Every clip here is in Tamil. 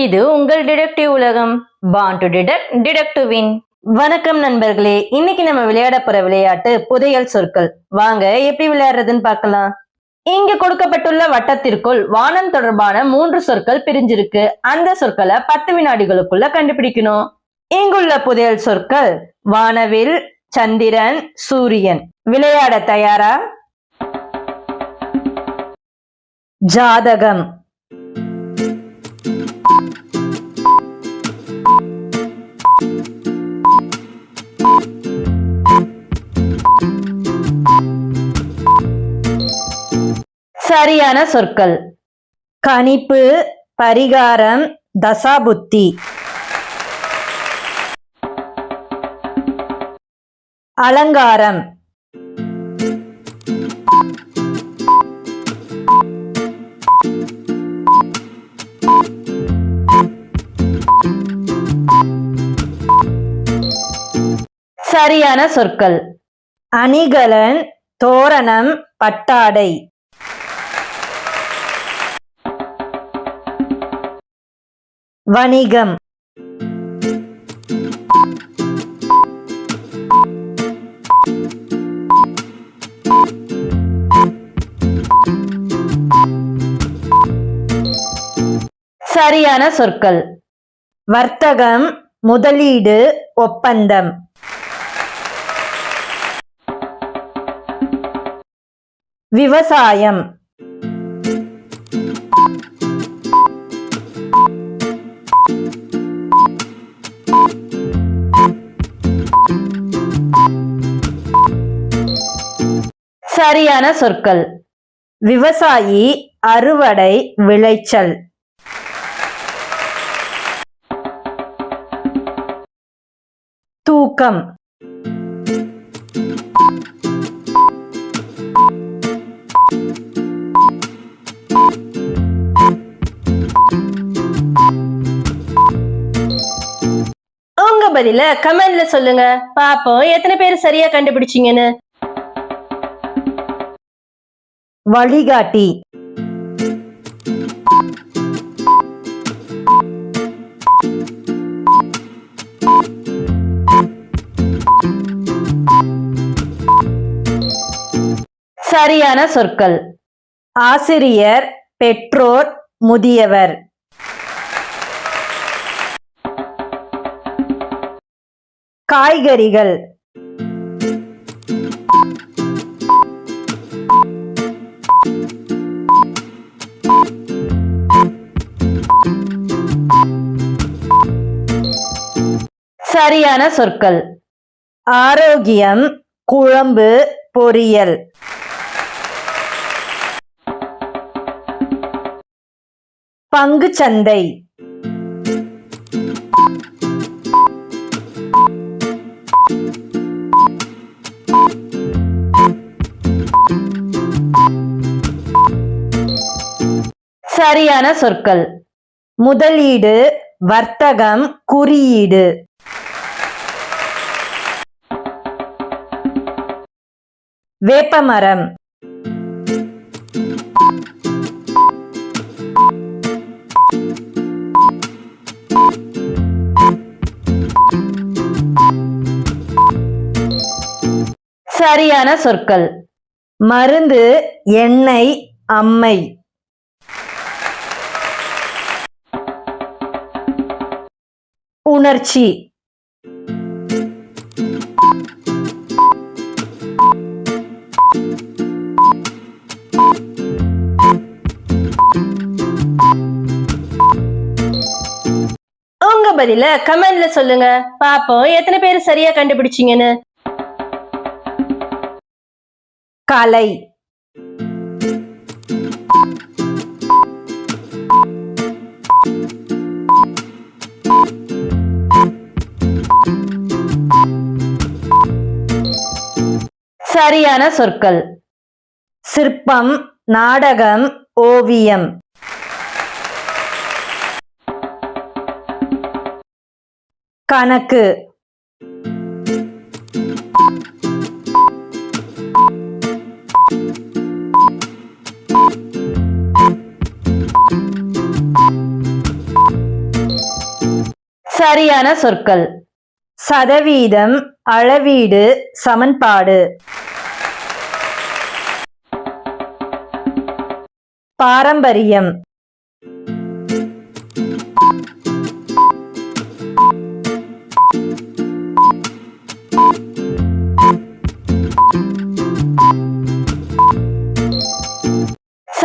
இது உங்கள் டிடெக்டிவ் உலகம். Born to detect detect win வணக்கம் நண்பர்களே. இன்னைக்கு நம்ம விளையாட போற விளையாட்டு புதையல் சொற்கள். வாங்க எப்படி விளையாடுறதுன்னு பார்க்கலாம். இங்க கொடுக்கப்பட்டுள்ள வட்டத்திற்குள் வானம் தொடர்பான மூன்று சொற்கள் பிரிஞ்சிருக்கு. அந்த சொற்களை பத்து வினாடிகளுக்குள்ள கண்டுபிடிக்கணும். இங்குள்ள புதையல் சொற்கள் வானவில் சந்திரன் சூரியன். விளையாட தயாரா? ஜாதகம். சரியான சொற்கள். கணிப்பு பரிகாரம் தசாபுத்தி. அலங்காரம். சரியான சொற்கள். அணிகலன் தோரணம் பட்டாடை. வணிகம். சரியான சொற்கள். வர்த்தகம் முதலீடு ஒப்பந்தம். விவசாயம். சரியான சொற்கள். விவசாயி அறுவடை விளைச்சல். தூக்கம். உங்க பதில கமெண்ட்ல சொல்லுங்க. பாப்போம். எத்தனை பேர் சரியா கண்டுபிடிச்சீங்கன்னு? வழிகாட்டி. சரியான சொற்கள். ஆசிரியர் பெற்றோர் முதியவர். காய்கறிகள். சரியான சொற்கள். ஆரோக்கியம் குழம்பு பொரியல். பங்கு சந்தை. சரியான சொற்கள். முதலீடு வர்த்தகம் குறியீடு. வேப்பமரம். சரியான சொற்கள். மருந்து எண்ணெய் அம்மை. உணர்ச்சி. பதில கமெண்ட்ல சொல்லுங்க. பாப்போம் எத்தனை பேர் சரியா கண்டுபிடிச்சீங்கன்னு. கலை. சரியான சொற்கள். சிற்பம் நாடகம் ஓவியம். கணக்கு. சரியான சொற்கள். சதவீதம் அளவீடு சமன்பாடு. பாரம்பரியம்.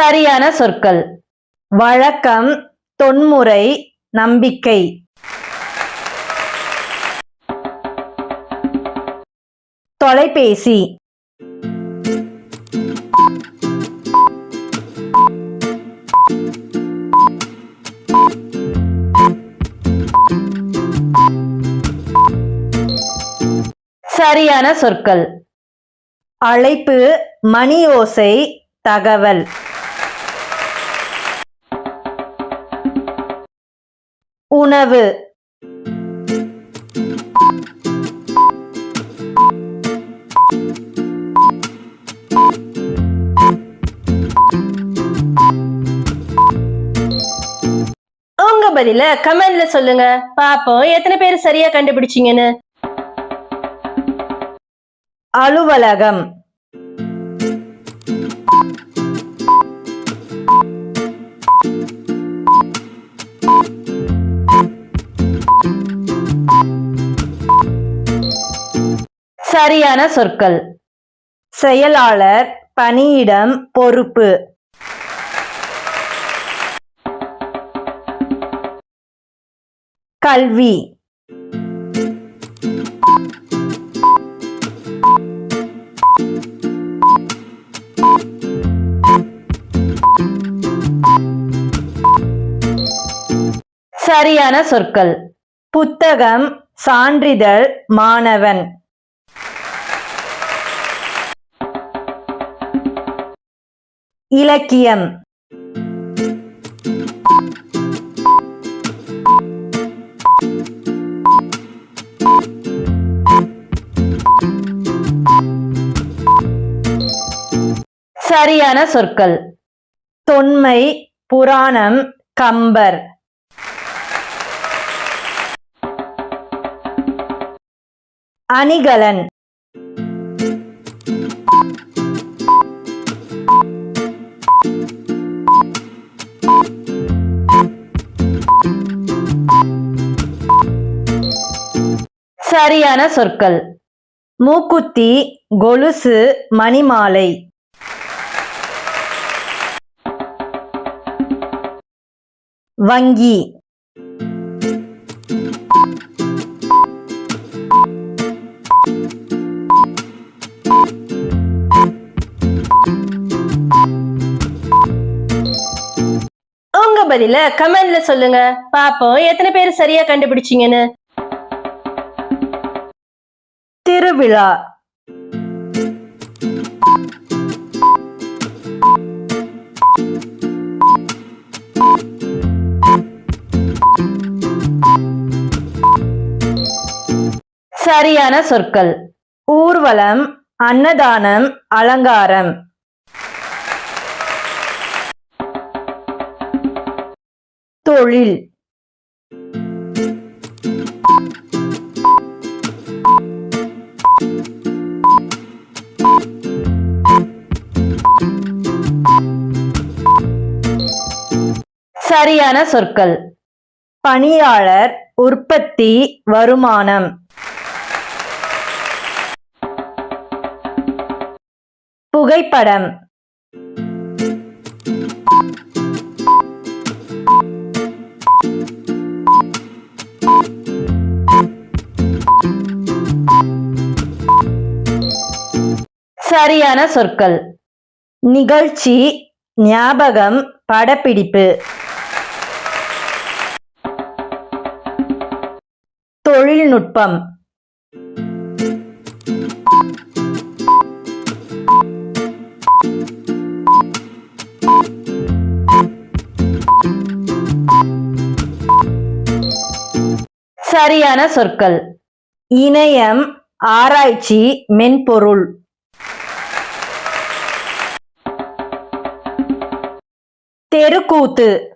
சரியான சொற்கள். வழக்கம் தொன்முறை நம்பிக்கை. தொலைபேசி. சரியான சொற்கள். அழைப்பு மணி ஓசை தகவல். உணவு. உங்க பதில கமெண்ட்ல சொல்லுங்க. பாப்போம் எத்தனை பேர் சரியா கண்டுபிடிச்சீங்கன்னு. அலுவலகம். சரியான சொற்கள். செயலாளர் பணியிடம் பொறுப்பு. கல்வி. சரியான சொற்கள். புத்தகம் சான்றிதழ் மாணவன். இலக்கியம். சரியான சொற்கள். தொன்மை புராணம் கம்பர். அணிகலன். சரியான சொற்கள். மூக்குத்தி கொலுசு மணிமாலை. வங்கி. உங்க பதில கமெண்ட்ல சொல்லுங்க. பாப்போம் எத்தனை பேர் சரியா கண்டுபிடிச்சீங்கன்னு. திருவிழா. சரியான சொற்கள். ஊர்வலம் அன்னதானம் அலங்காரம். தொழில். சரியான சொற்கள். பணியாளர் உற்பத்தி வருமானம். புகைப்படம். சரியான சொற்கள். நிகழ்ச்சி ஞாபகம் படப்பிடிப்பு. தொழில்நுட்பம். சரியான சொற்கள். இணையம் ஆராய்ச்சி மென்பொருள். தெருக்கூத்து.